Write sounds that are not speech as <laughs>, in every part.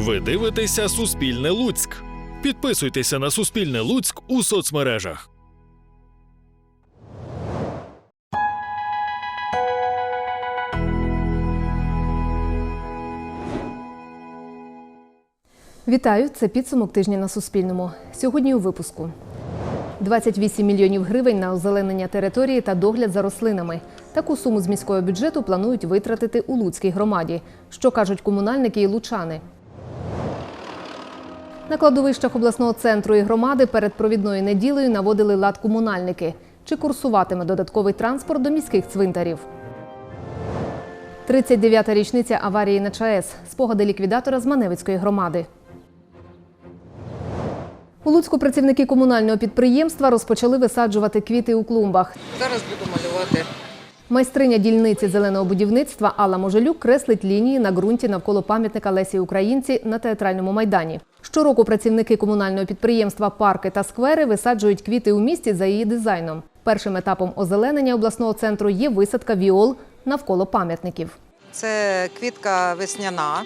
Ви дивитеся Суспільне Луцьк. Підписуйтеся на Суспільне Луцьк у соцмережах. Вітаю! Це підсумок тижня на Суспільному. Сьогодні у випуску. 28 мільйонів гривень на озеленення території та догляд за рослинами. Таку суму з міського бюджету планують витратити у Луцькій громаді. Що кажуть комунальники і лучани? На кладовищах обласного центру і громади перед провідною неділею наводили лад комунальники. Чи курсуватиме додатковий транспорт до міських цвинтарів? 39-та річниця аварії на ЧАЕС. Спогади ліквідатора з Маневицької громади. У Луцьку працівники комунального підприємства розпочали висаджувати квіти у клумбах. Зараз буду малювати. Майстриня дільниці зеленого будівництва Алла Можелюк креслить лінії на ґрунті навколо пам'ятника Лесі Українці на театральному майдані. Щороку працівники комунального підприємства Парки та сквери висаджують квіти у місті за її дизайном. Першим етапом озеленення обласного центру є висадка віол навколо пам'ятників. Це квітка весняна,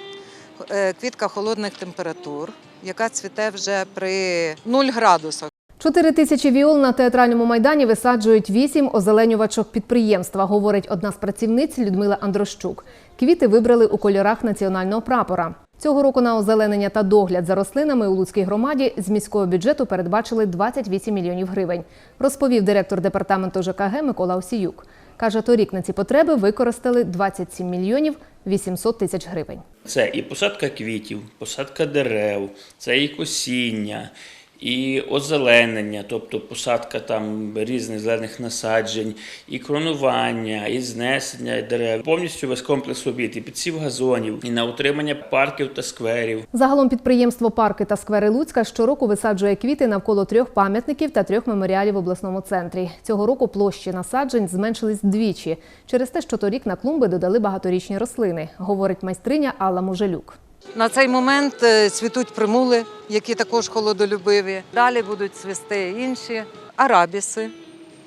е, квітка холодних температур, яка цвіте вже при 0 градусах. Чотири тисячі віол на театральному майдані висаджують вісім озеленювачок підприємства, говорить одна з працівниць Людмила Андрощук. Квіти вибрали у кольорах національного прапора. Цього року на озеленення та догляд за рослинами у Луцькій громаді з міського бюджету передбачили 28 мільйонів гривень, розповів директор департаменту ЖКГ Микола Осіюк. Каже, торік на ці потреби використали 27 мільйонів 800 тисяч гривень. Це і посадка квітів, посадка дерев, це і косіння, і озеленення, тобто посадка там різних зелених насаджень, і кронування, і знесення дерев, повністю весь комплекс робіт, і підсів газонів, і на утримання парків та скверів. Загалом підприємство Парки та сквери Луцька щороку висаджує квіти навколо трьох пам'ятників та трьох меморіалів в обласному центрі. Цього року площі насаджень зменшились вдвічі через те, що торік на клумби додали багаторічні рослини, говорить майстриня Алла Мужелюк. На цей момент е, цвітуть примули, які також холодолюбиві. Далі будуть цвісти інші арабіси,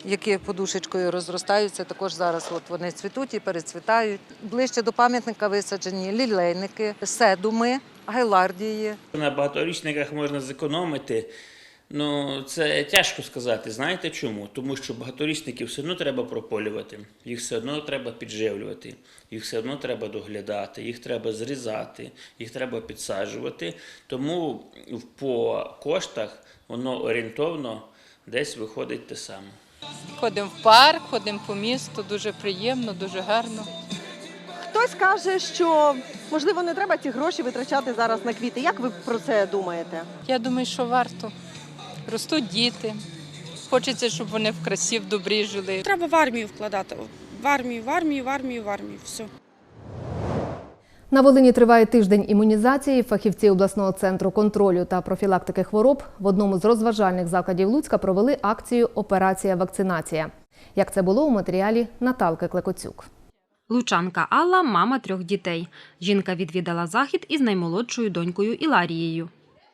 які подушечкою розростаються. Також зараз от вони цвітуть і перецвітають. Ближче до пам'ятника висаджені лілейники, седуми, гайлардії. На багаторічниках можна зекономити. Ну, це тяжко сказати. Знаєте чому? Тому що багаторічників все одно треба прополювати, їх все одно треба підживлювати, їх все одно треба доглядати, їх треба зрізати, їх треба підсаджувати. Тому по коштах воно орієнтовно десь виходить те саме. Ходимо в парк, ходимо по місту, дуже приємно, дуже гарно. Хтось каже, що можливо не треба ці гроші витрачати зараз на квіти. Як ви про це думаєте? Я думаю, що варто. Ростуть діти. Хочеться, щоб вони в красі, в добрі жили. Треба в армію вкладати. В армію, в армію, в армію, в армію. Все. На Волині триває тиждень імунізації. Фахівці обласного центру контролю та профілактики хвороб в одному з розважальних закладів Луцька провели акцію Операція вакцинація. Як це було у матеріалі Наталки Клекоцюк. Лучанка Алла мама трьох дітей. Жінка відвідала захід із наймолодшою донькою Іларією.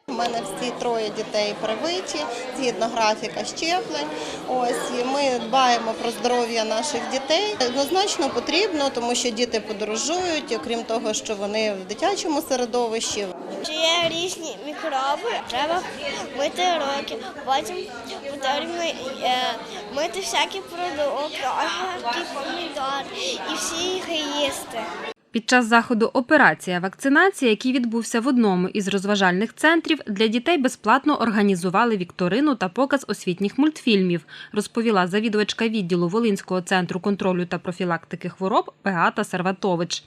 У мене всі троє дітей привиті згідно графіка щеплень. Ось і ми дбаємо про здоров'я наших дітей. Однозначно потрібно, тому що діти подорожують, окрім того, що вони в дитячому середовищі. Є різні мікроби, треба мити руки, потім потрібно е, мити всякі продукти, огірки, помідори і всі їх їсти. Під час заходу Операція вакцинація, який відбувся в одному із розважальних центрів, для дітей безплатно організували вікторину та показ освітніх мультфільмів, розповіла завідувачка відділу Волинського центру контролю та профілактики хвороб Беата Серватович.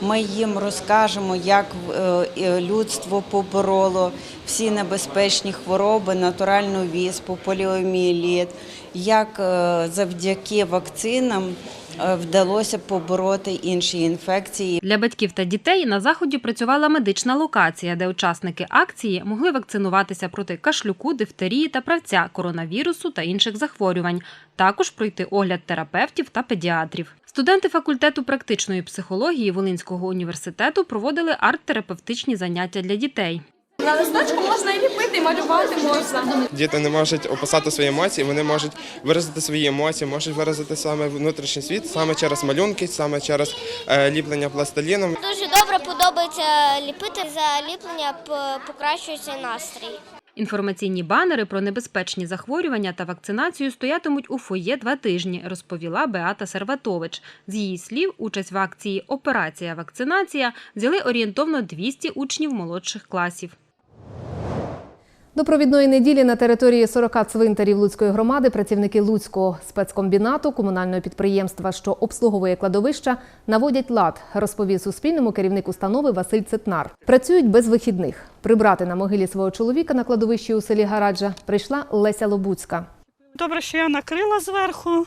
Ми їм розкажемо, як е, людство побороло всі небезпечні хвороби, натуральну віспу, поліомієліт, як е, завдяки вакцинам вдалося побороти інші інфекції. Для батьків та дітей на заході працювала медична локація, де учасники акції могли вакцинуватися проти кашлюку, дифтерії та правця, коронавірусу та інших захворювань. Також пройти огляд терапевтів та педіатрів. Студенти факультету практичної психології Волинського університету проводили арт-терапевтичні заняття для дітей. На листочку можна і ліпити, і малювати можна. Діти не можуть описати свої емоції, вони можуть виразити свої емоції, можуть виразити саме внутрішній світ, саме через малюнки, саме через е, ліплення пластиліном. Дуже добре подобається ліпити. За ліплення покращується настрій. Інформаційні банери про небезпечні захворювання та вакцинацію стоятимуть у фоє два тижні, розповіла Беата Серватович. З її слів, участь в акції Операція вакцинація взяли орієнтовно 200 учнів молодших класів. До провідної неділі на території 40 цвинтарів Луцької громади працівники Луцького спецкомбінату комунального підприємства, що обслуговує кладовища, наводять лад, розповів Суспільному керівник установи Василь Цетнар. Працюють без вихідних. Прибрати на могилі свого чоловіка на кладовищі у селі Гараджа прийшла Леся Лобуцька. Добре, що я накрила зверху.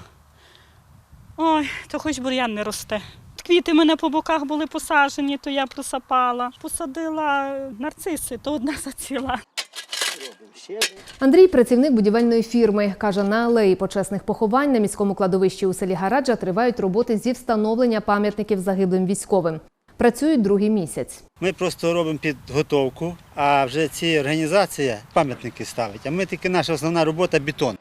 Ой, то хоч бур'ян не росте. Квіти мене по боках були посаджені, то я просапала. Посадила нарциси, то одна <laughs> заціла. Андрій працівник будівельної фірми. Каже, на алеї почесних поховань на міському кладовищі у селі Гараджа тривають роботи зі встановлення пам'ятників загиблим військовим. Працюють другий місяць. Ми просто робимо підготовку, а вже ці організації пам'ятники ставить. А ми тільки наша основна робота бетон.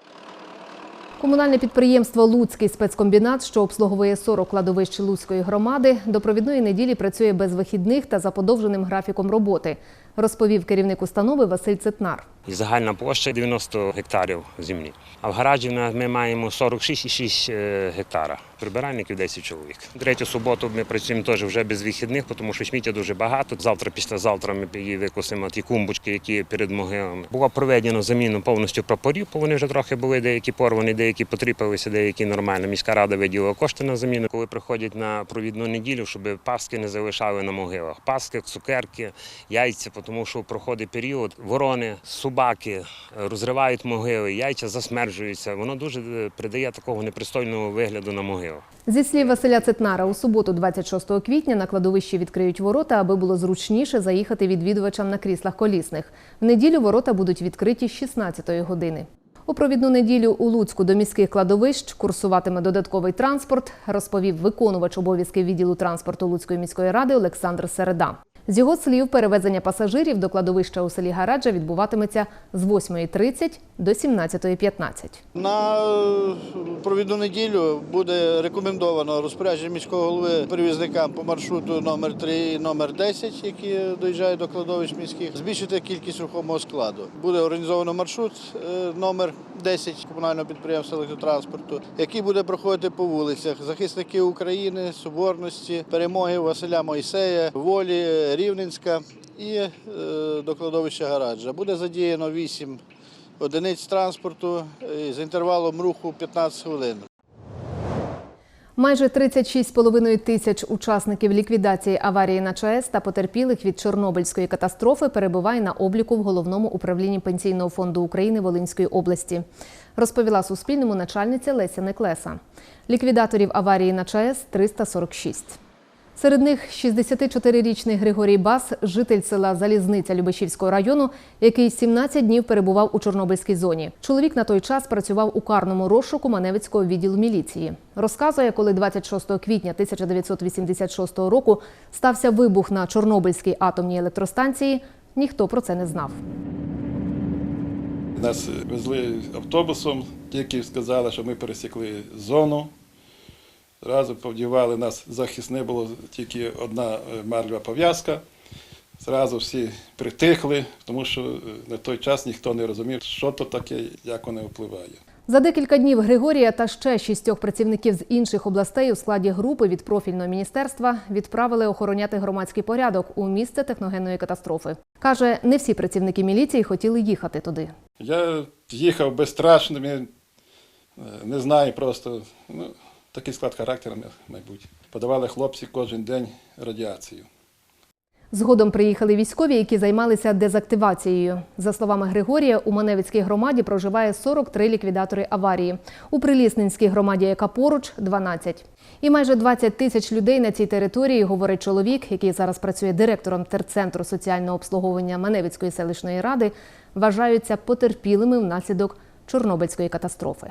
Комунальне підприємство Луцький спецкомбінат, що обслуговує 40 кладовищ Луцької громади, до провідної неділі працює без вихідних та за подовженим графіком роботи, розповів керівник установи Василь Цетнар. І загальна площа 90 гектарів землі. А в гаражі ми маємо 46,6 е, гектара. Прибиральників 10 чоловік. Третю суботу ми працюємо теж вже без вихідних, тому що сміття дуже багато. Завтра, післязавтра ми її викосимо ті кумбочки, які перед могилами. Було проведено заміну повністю прапорів, бо вони вже трохи були деякі порвані, деякі потріпалися, деякі нормально. Міська рада виділила кошти на заміну, коли приходять на провідну неділю, щоб паски не залишали на могилах. Паски, цукерки, яйця, тому що проходить період, ворони, собаки розривають могили, яйця засмерджуються. Воно дуже е, придає такого непристойного вигляду на могилу. Зі слів Василя Цетнара, у суботу, 26 квітня, на кладовищі відкриють ворота, аби було зручніше заїхати відвідувачам на кріслах колісних. В неділю ворота будуть відкриті з 16 години. У провідну неділю у Луцьку до міських кладовищ курсуватиме додатковий транспорт, розповів виконувач обов'язків відділу транспорту Луцької міської ради Олександр Середа. З його слів, перевезення пасажирів до кладовища у селі Гараджа відбуватиметься з 8.30 до 17.15. На е, провідну неділю буде рекомендовано розпорядження міського голови перевізникам по маршруту номер 3 і номер 10, які доїжджають до кладовищ міських, збільшити кількість рухомого складу. Буде організовано маршрут е, номер 10 комунального підприємства електротранспорту, який буде проходити по вулицях захисники України, Соборності, перемоги Василя Мойсея, Волі, Рівненська і е, до кладовища Гараджа. Буде задіяно 8 одиниць транспорту е, з інтервалом руху 15 хвилин. Майже 36,5 тисяч учасників ліквідації аварії на ЧАЕС та потерпілих від Чорнобильської катастрофи перебуває на обліку в головному управлінні Пенсійного фонду України Волинської області, розповіла Суспільному начальниця Леся Неклеса. Ліквідаторів аварії на ЧАЕС 346. Серед них 64-річний Григорій Бас, житель села Залізниця Любешівського району, який 17 днів перебував у Чорнобильській зоні. Чоловік на той час працював у карному розшуку Маневицького відділу міліції. Розказує, коли 26 квітня 1986 року стався вибух на Чорнобильській атомній електростанції, ніхто про це не знав. Нас везли автобусом, тільки сказали, що ми пересікли зону. Зразу повдівали нас захисне було тільки одна е, марльова пов'язка. Зразу всі притихли, тому що е, на той час ніхто не розумів, що то таке, як воно впливає. За декілька днів Григорія та ще шістьох працівників з інших областей у складі групи від профільного міністерства відправили охороняти громадський порядок у місце техногенної катастрофи. Каже, не всі працівники міліції хотіли їхати туди. Я їхав безстрашним, е, не знаю просто. Ну, такий склад характеру, мабуть. Подавали хлопці кожен день радіацію. Згодом приїхали військові, які займалися дезактивацією. За словами Григорія, у Маневицькій громаді проживає 43 ліквідатори аварії. У Прилісненській громаді, яка поруч, 12. І майже 20 тисяч людей на цій території, говорить чоловік, який зараз працює директором терцентру соціального обслуговування Маневицької селищної ради, вважаються потерпілими внаслідок Чорнобильської катастрофи.